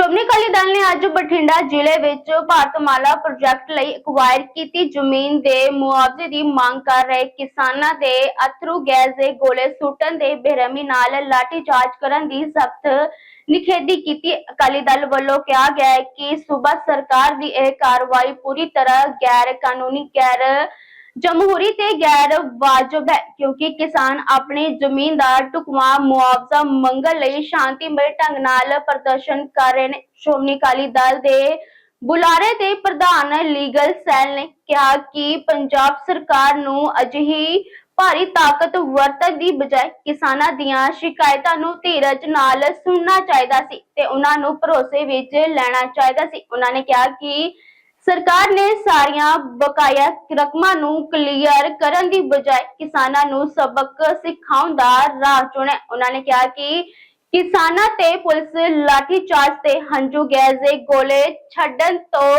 ਸ਼੍ਰੋਮਣੀ ਅਕਾਲੀ ਦਲ ਨੇ ਅੱਜ ਬਠਿੰਡਾ ਜ਼ਿਲ੍ਹੇ ਵਿੱਚ ਭਾਰਤਮਾਲਾ ਪ੍ਰੋਜੈਕਟ ਲਈ ਐਕਵਾਇਰ ਕੀਤੀ ਜ਼ਮੀਨ ਦੇ ਮੁਆਵਜ਼ੇ ਦੀ ਮੰਗ ਕਰ ਰਹੇ ਕਿਸਾਨਾਂ ਦੇ ਅਥਰੂ ਗੈਸ ਦੇ ਗੋਲੇ ਸੁੱਟਣ ਦੇ ਬੇਰਹਿਮੀ ਨਾਲ ਲਾਠੀਚਾਰਜ ਕਰਨ ਦੀ ਸਖਤ ਨਿਖੇਧੀ ਕੀਤੀ। ਅਕਾਲੀ ਦਲ ਵੱਲੋਂ ਕਿਹਾ ਗਿਆ ਹੈ ਕਿ ਸੂਬਾ ਸਰਕਾਰ ਦੀ ਇਹ ਕਾਰਵਾਈ ਪੂਰੀ ਤਰ੍ਹਾਂ ਗੈਰ ਕਾਨੂੰਨੀ ਗੈਰ ਜਮਹੂਰੀ ਤੇ ਗੈਰ ਵਾਜਬ ਹੈ, ਕਿਉਂਕਿ ਕਿਸਾਨ ਆਪਣੀ ਜ਼ਮੀਨ ਦਾ ਟੁਕਵਾ ਮੁਆਵਜ਼ਾ ਮੰਗਣ ਲਈ ਸ਼ਾਂਤੀਮਈ ਢੰਗ ਨਾਲ ਪ੍ਰਦਰਸ਼ਨ ਕਰ ਰਹੇ ਨੇ। ਸ਼੍ਰੋਮਣੀ ਅਕਾਲੀ ਦਲ ਦੇ ਬੁਲਾਰੇ ਤੇ ਪ੍ਰਧਾਨ ਲੀਗਲ ਸੈੱਲ ਨੇ ਕਿਹਾ ਕਿ ਪੰਜਾਬ ਸਰਕਾਰ ਨੂੰ ਅਜਿਹੀ ਭਾਰੀ ਤਾਕਤ ਵਰਤਣ ਦੀ ਬਜਾਏ ਕਿਸਾਨਾਂ ਦੀਆਂ ਸ਼ਿਕਾਇਤਾਂ ਨੂੰ ਧੀਰਜ ਨਾਲ ਸੁਣਨਾ ਚਾਹੀਦਾ ਸੀ ਤੇ ਉਹਨਾਂ ਨੂੰ ਭਰੋਸੇ ਵਿੱਚ ਲੈਣਾ ਚਾਹੀਦਾ ਸੀ। ਉਹਨਾਂ ਨੇ ਕਿਹਾ ਕਿ ਸਰਕਾਰ ਨੇ ਸਾਰੀਆਂ ਬਕਾਇਆ ਰਕਮਾਂ ਨੂੰ ਕਲੀਅਰ ਕਰਨ ਦੀ ਬਜਾਏ ਕਿਸਾਨਾਂ ਨੂੰ ਸਬਕ ਸਿਖਾਉਣ ਦਾ ਰਾਹ ਚੁਣਿਆ। ਉਹਨਾਂ ਨੇ ਕਿਹਾ ਕਿ ਕਿਸਾਨਾਂ ਤੇ ਪੁਲਿਸ ਲਾਠੀਚਾਰਜ ਤੇ ਹੰਝੂ ਗੈਸ ਦੇ ਗੋਲੇ ਛੱਡਣ ਤੋਂ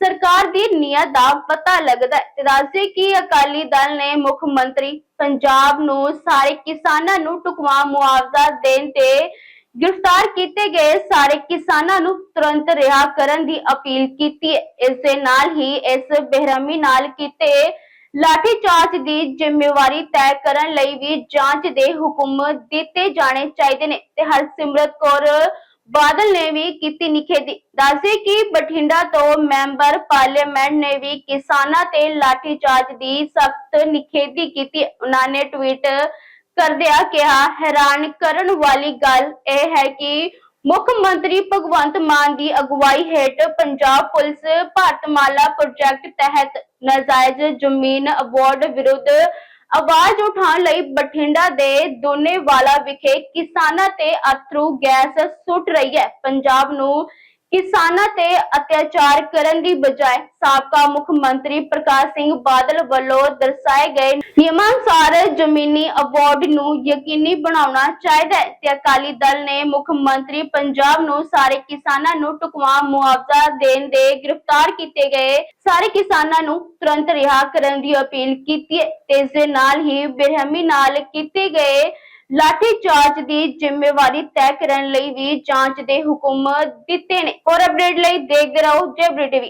ਸਰਕਾਰ ਦੀ ਨੀਅਤ ਦਾ ਪਤਾ ਲੱਗਦਾ ਹੈ। ਤੇ ਦੱਸਦੇ ਕਿ ਅਕਾਲੀ ਦਲ ਨੇ ਮੁੱਖ ਮੰਤਰੀ ਪੰਜਾਬ ਨੂੰ ਸਾਰੇ ਕਿਸਾਨਾਂ ਨੂੰ ਟੁਕਵਾ ਮੁਆਵਜ਼ਾ ਦੇਣ ਤੇ ਗ੍ਰਿਫਤਾਰ ਕੀਤੇ ਗਏ ਸਾਰੇ ਕਿਸਾਨਾਂ ਨੂੰ ਤੁਰੰਤ ਰਿਹਾ ਕਰਨ ਦੀ ਅਪੀਲ ਕੀਤੀ। ਇਸ ਦੇ ਨਾਲ ਹੀ ਇਸ ਬੇਰਹਿਮੀ ਨਾਲ ਕੀਤੇ ਲਾਠੀ ਚਾਰਜ ਦੀ ਜ਼ਿੰਮੇਵਾਰੀ ਤੈਅ ਕਰਨ ਲਈ ਵੀ ਜਾਂਚ ਦੇ ਹੁਕਮ ਦਿੱਤੇ ਜਾਣੇ ਚਾਹੀਦੇ ਨੇ ਤੇ ਹਰਸਿਮਰਤ ਕੌਰ ਬਾਦਲ ਨੇ ਵੀ ਕੀਤੀ ਨਿਖੇਧੀ। ਦੱਸੇ ਕਿ ਬਠਿੰਡਾ ਤੋਂ ਮੈਂਬਰ ਪਾਰਲੀਮੈਂਟ ਨੇ ਵੀ ਕਿਸਾਨਾਂ ਤੇ ਲਾਠੀ ਚਾਰਜ ਦੀ ਸਖਤ ਨਿਖੇਧੀ ਕੀਤੀ। ਉਹਨਾਂ ਨੇ ਟਵੀਟ ਕਰਦਿਆਂ ਕਿਹਾ, ਹੈਰਾਨ ਕਰਨ ਵਾਲੀ ਗੱਲ ਇਹ ਹੈ ਕਿ ਮੁੱਖ ਮੰਤਰੀ ਭਗਵੰਤ ਮਾਨ ਦੀ ਅਗਵਾਈ ਹੇਠ ਪੰਜਾਬ ਪੁਲਿਸ ਭਾਰਤਮਾਲਾ ਪ੍ਰੋਜੈਕਟ ਤਹਿਤ ਨਾਜਾਇਜ਼ ਜ਼ਮੀਨ ਅਵਾਰਡ ਵਿਰੁੱਧ ਆਵਾਜ਼ ਉਠਾਉਣ ਲਈ ਬਠਿੰਡਾ ਦੇ ਦੋਨੇਵਾਲਾ ਵਿਖੇ ਕਿਸਾਨਾਂ ਤੇ ਅਥਰੂ ਗੈਸ ਸੁੱਟ ਰਹੀ ਹੈ। ਪੰਜਾਬ ਨੂੰ ਕਿਸਾਨਾਂ ਤੇ ਅਤਿਆਚਾਰ ਕਰਨ ਦੀ ਬਜਾਏ ਸਾਬਕਾ ਮੁੱਖ ਮੰਤਰੀ ਪ੍ਰਕਾਸ਼ ਸਿੰਘ ਬਾਦਲ ਵੱਲੋਂ ਦਰਸਾਏ ਗਏ ਨਿਯਮਾਂ ਅਨੁਸਾਰ ਜ਼ਮੀਨੀ ਅਵਾਰਡ ਨੂੰ ਯਕੀਨੀ ਬਣਾਉਣਾ ਚਾਹੀਦਾ ਹੈ ਤੇ ਅਕਾਲੀ ਦਲ ਨੇ ਮੁੱਖ ਮੰਤਰੀ ਪੰਜਾਬ ਨੂੰ ਸਾਰੇ ਕਿਸਾਨਾਂ ਨੂੰ ਟੁਕਵਾ ਮੁਆਵਜ਼ਾ ਦੇਣ ਦੇ ਗ੍ਰਿਫਤਾਰ ਕੀਤੇ ਗਏ। ਸਾਰੇ ਕਿਸਾਨਾਂ ਨੂੰ ਤੁਰੰਤ ਰਿਹਾ ਕਰਨ ਦੀ ਅਪੀਲ ਕੀਤੀ ਹੈ ਤੇ ਇਸ ਦੇ ਨਾਲ ਹੀ ਬੇਰਹਿਮੀ ਨਾਲ ਕੀਤੇ ਗਏ ਲਾਠੀ ਚਾਰਜ ਦੀ ਜ਼ਿੰਮੇਵਾਰੀ ਤੈਅ ਕਰਨ ਲਈ ਵੀ ਜਾਂਚ ਦੇ ਹੁਕਮ ਦਿੱਤੇ ਨੇ। ਹੋਰ ਅਪਡੇਟ ਲਈ ਦੇਖਦੇ ਰਹੋ ਜੈਬਰੀ ਟੀਵੀ